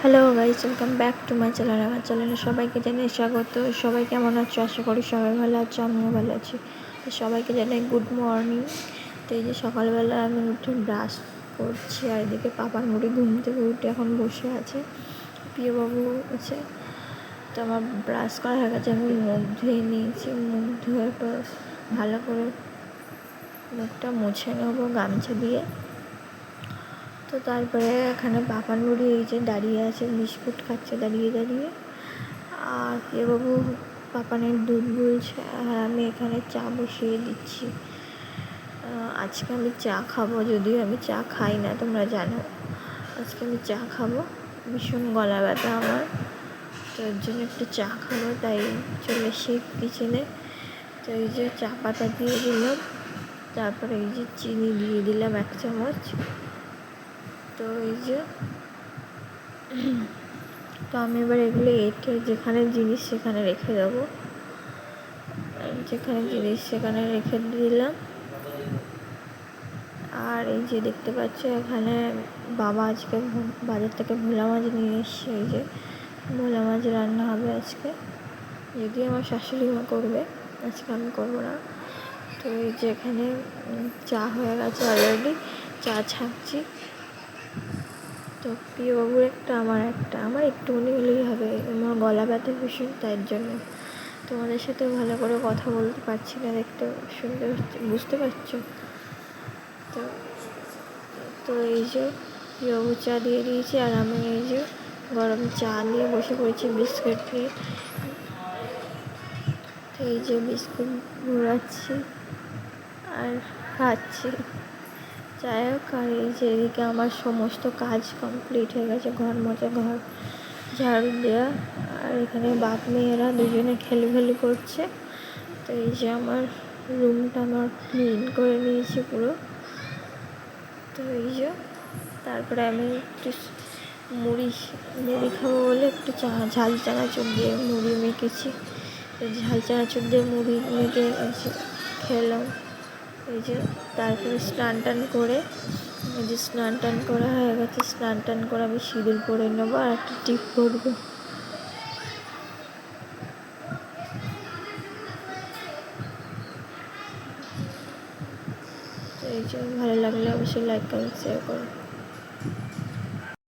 Hello guys welcome back to my channel আমার চ্যানেলে সবাইকে জানাই স্বাগত। সবাই কেমন আছো? আশা করি সবাই ভালো আছো, আমিও ভালো আছি। সবাইকে জানাই গুড মর্নিং তো এই যে সকালবেলা আমি উঠে ব্রাশ করছি আর এদিকে পাপার মুড়ি ঘুম থেকে উঠে এখন বসে আছে। প্রিয়বাবু আছে। তো আমার ব্রাশ করা হয়ে গেছে, আমি মুখ ধুয়ে নিয়েছি। মুখ ধুয়ে তো ভালো করে মুখটা মুছে নেব গামছা দিয়ে। তো তারপরে এখানে বাপান বুড়ি এই যে দাঁড়িয়ে আছে, বিস্কুট খাচ্ছে দাঁড়িয়ে দাঁড়িয়ে। আর বাবু পাপানের দুধ গুলছে আর আমি এখানে চা বসিয়ে দিচ্ছি। আজকে আমি চা খাব, যদিও আমি চা খাই না, তোমরা জানো। আজকে আমি চা খাব। ভীষণ গলা ব্যথা আমার। তো এর জন্য একটু চা খাব, তাই চলে এসে কিচেনে তো এই যে চা পাতা দিয়ে দিলাম। তারপরে এই যে চিনি দিয়ে দিলাম এক চামচ। তো এই যে, তো আমি এবার এগুলো এঁটে যেখানে জিনিস সেখানে রেখে দেবো। যেখানে জিনিস সেখানে রেখে দিলাম। আর এই যে দেখতে পাচ্ছ, এখানে বাবা আজকে বাজার থেকে ভোলা মাছ নিয়ে এসছে। এই যে ভোলা মাছ রান্না হবে আজকে। যদি আমার শাশুড়ি মা করবে, আজকে আমি করব না। তো এই যে এখানে চা হয়ে গেছে অলরেডি চা ছাঁকছি। তো প্রিয়বাবুর একটা, আমার একটা। আমার একটুখানি হলেই হবে, আমার গলা ব্যথা ভীষণ, তাই জন্য। তোমাদের সাথে ভালো করে কথা বলতে পারছি না, দেখতে শুনতে বুঝতে পারছ? তো তো এই যে প্রিয়বাবু চা দিয়ে দিয়েছি, আর আমি এই যে গরম চা নিয়ে বসে পড়েছি বিস্কুট তো এই যে বিস্কুট ঘুরাচ্ছি আর খাচ্ছি। যাই হোক, আর এই যে এদিকে আমার সমস্ত কাজ কমপ্লিট হয়ে গেছে, ঘর মোছা ঘর ঝাড়ু দেওয়া, আর এখানে বাপ মেয়েরা দুজনে খেলি করছে। তো এই যে আমার রুমটা আমার ক্লিন করে নিয়েছি পুরো। তো এই যে তারপরে আমি একটু মুড়ি মুড়ি খাব বলে একটু চা, ঝাল চানা চানাচুর দিয়ে মুড়ি মেখেছি। ঝাল চানা চানাচুর দিয়ে মুড়ি মেখে খেলাম। এই যে তারপরে স্নান টান করে ওই যে স্নান টান করা হয়ে গেছে, স্নান টান করে আমি সিঁদুর পরে নেব আর একটা টিপ পরবো। এই যে ভালো লাগলে অবশ্যই লাইক কমেন্ট শেয়ার করো।